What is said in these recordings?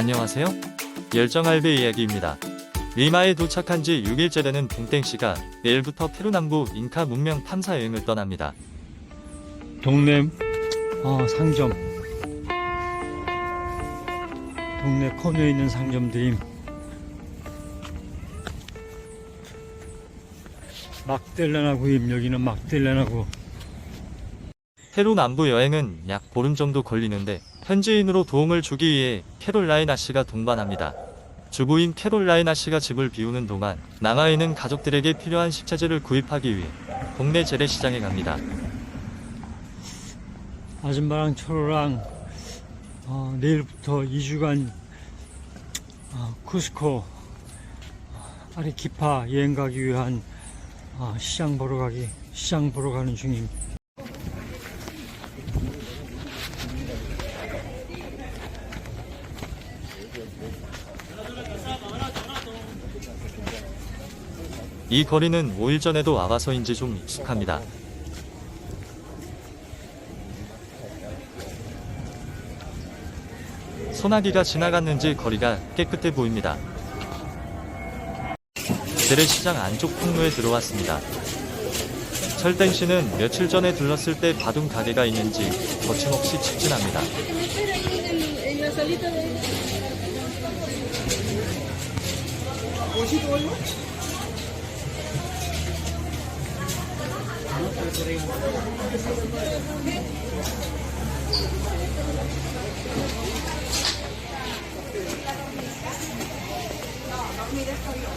안녕하세요. 열정알배 이야기입니다. 리마에 도착한 지 6일째 되는 동땡씨가 내일부터 페루 남부 잉카 문명 탐사 여행을 떠납니다. 동네 어, 상점 동네 코너에 있는 상점들이 막델라나 구입 여기는 막델라나 구 페루 남부 여행은 약 보름 정도 걸리는데 현지인으로 도움을 주기 위해 캐롤라이나 씨가 동반합니다. 주부인 캐롤라이나 씨가 집을 비우는 동안 남아 있는 가족들에게 필요한 식자재를 구입하기 위해 동네 재래시장에 갑니다. 아줌마랑 철호랑 어, 내일부터 2주간 어, 쿠스코 어, 아리키파 여행 가기 위한 어, 시장 보러 가기 시장 보러 가는 중임. 이 거리는 5일 전에도 와봐서인지 좀 익숙합니다. 소나기가 지나갔는지 거리가 깨끗해 보입니다. 재래시장 안쪽 통로에 들어왔습니다. 철땡 씨는 며칠 전에 들렀을 때 봐둔 가게가 있는지 거침없이 직진합니다. De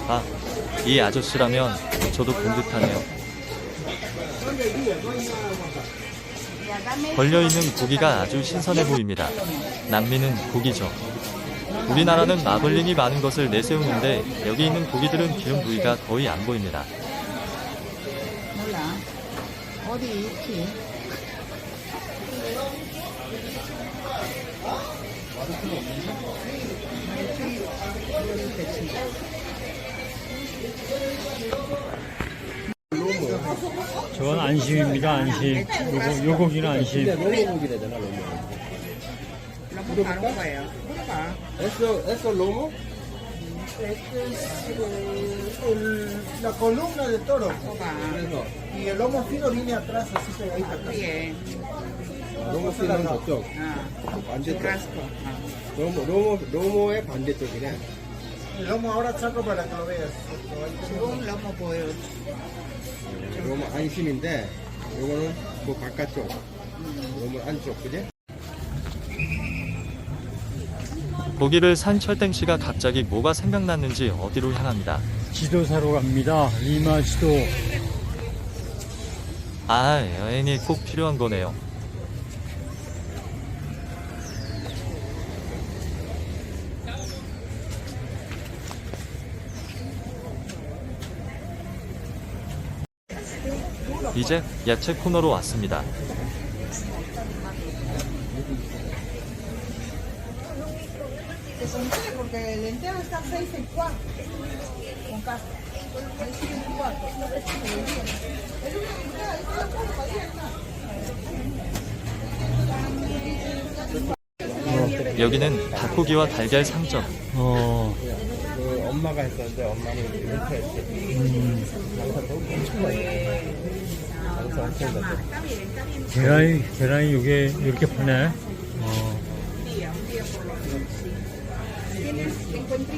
아, 이 아저씨라면 저도 본 듯하네요. 걸려있는 고기가 아주 신선해 보입니다. 남미는 고기죠. 우리나라는 마블링이 많은 것을 내세우는데 여기 있는 고기들은 기름 부위가 거의 안 보입니다. 몰라. 어디 있지? 저건 안심입니다 안심. 요거 요 고기는 안심. Allá. Por acá. ¿Eso, eso lomo? Este es eh, el- la columna de toro. Acá. eso. Y el lomo fino viene atrás, así pegadito atrás. Bien. 로모 씨는 저쪽. Ah, 반대쪽. churrasco. Ah. 로모, 로모, 로모의 반대쪽이네. El lomo ahora saco para que lo veas. Ahí tengo- Un lomo pollo. 로모 안심인데, 요거는 그 바깥쪽. 로모 안쪽, 그지? 고기를 산 철땡 씨가 갑자기 뭐가 생각났는지 어디로 향합니다. 지도 사러 갑니다. 리마 지도. 아, 여행이 꼭 필요한 거네요. 이제 야채 코너로 왔습니다. Porque el lentejo está 6 en 4. Con casa. 여기는 닭고기와 달걀 상점. 어. 그 엄마가 했었는데, 엄마는 은퇴했지. 장사 너무 엄청 많이 장사 엄청 많이 계란이 계란이 요게 이렇게 파네. 어.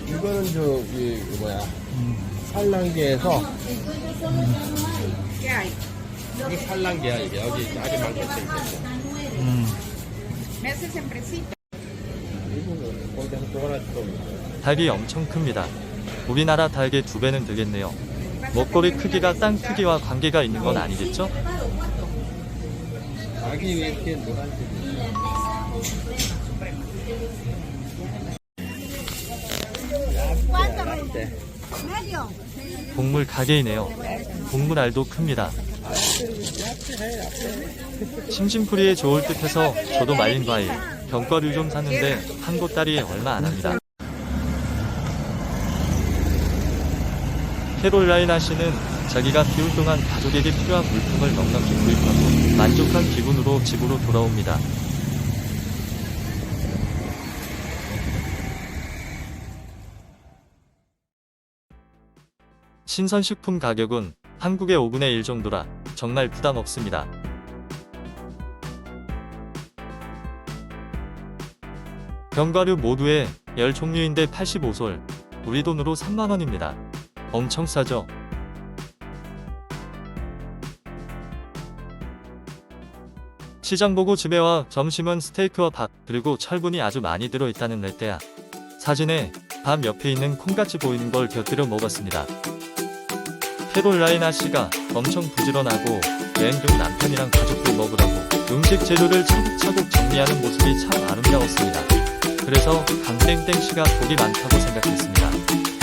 이거는 저기, 그 뭐야, 음. 산란계에서. 이게 산란계야, 이게. 여기 아주 많겠지. 닭이 엄청 큽니다. 우리나라 닭의 두 배는 되겠네요. 먹거리 크기가 땅 크기와 관계가 있는 건 아니겠죠? 동물 가게이네요. 동물 알도 큽니다. 심심풀이에 좋을 듯 해서 저도 말린 과일, 견과류 좀 샀는데 한 보따리에 얼마 안 합니다. 캐롤라이나 씨는 자기가 비울 동안 가족에게 필요한 물품을 넉넉히 구입하고 만족한 기분으로 집으로 돌아옵니다. 신선식품 가격은 한국의 5분의 1 정도라 정말 부담 없습니다. 견과류 모두에 10종류인데 85솔, 우리 돈으로 3만원입니다. 엄청 싸죠? 시장 보고 집에 와 점심은 스테이크와 밥 그리고 철분이 아주 많이 들어있다는 레떼야. 사진에 밥 옆에 있는 콩같이 보이는 걸 곁들여 먹었습니다. 캐롤라이나 씨가 엄청 부지런하고 여행 중 남편이랑 가족들 먹으라고 음식 재료를 차곡차곡 정리하는 모습이 참 아름다웠습니다. 그래서 강땡땡 씨가 복이 많다고 생각했습니다.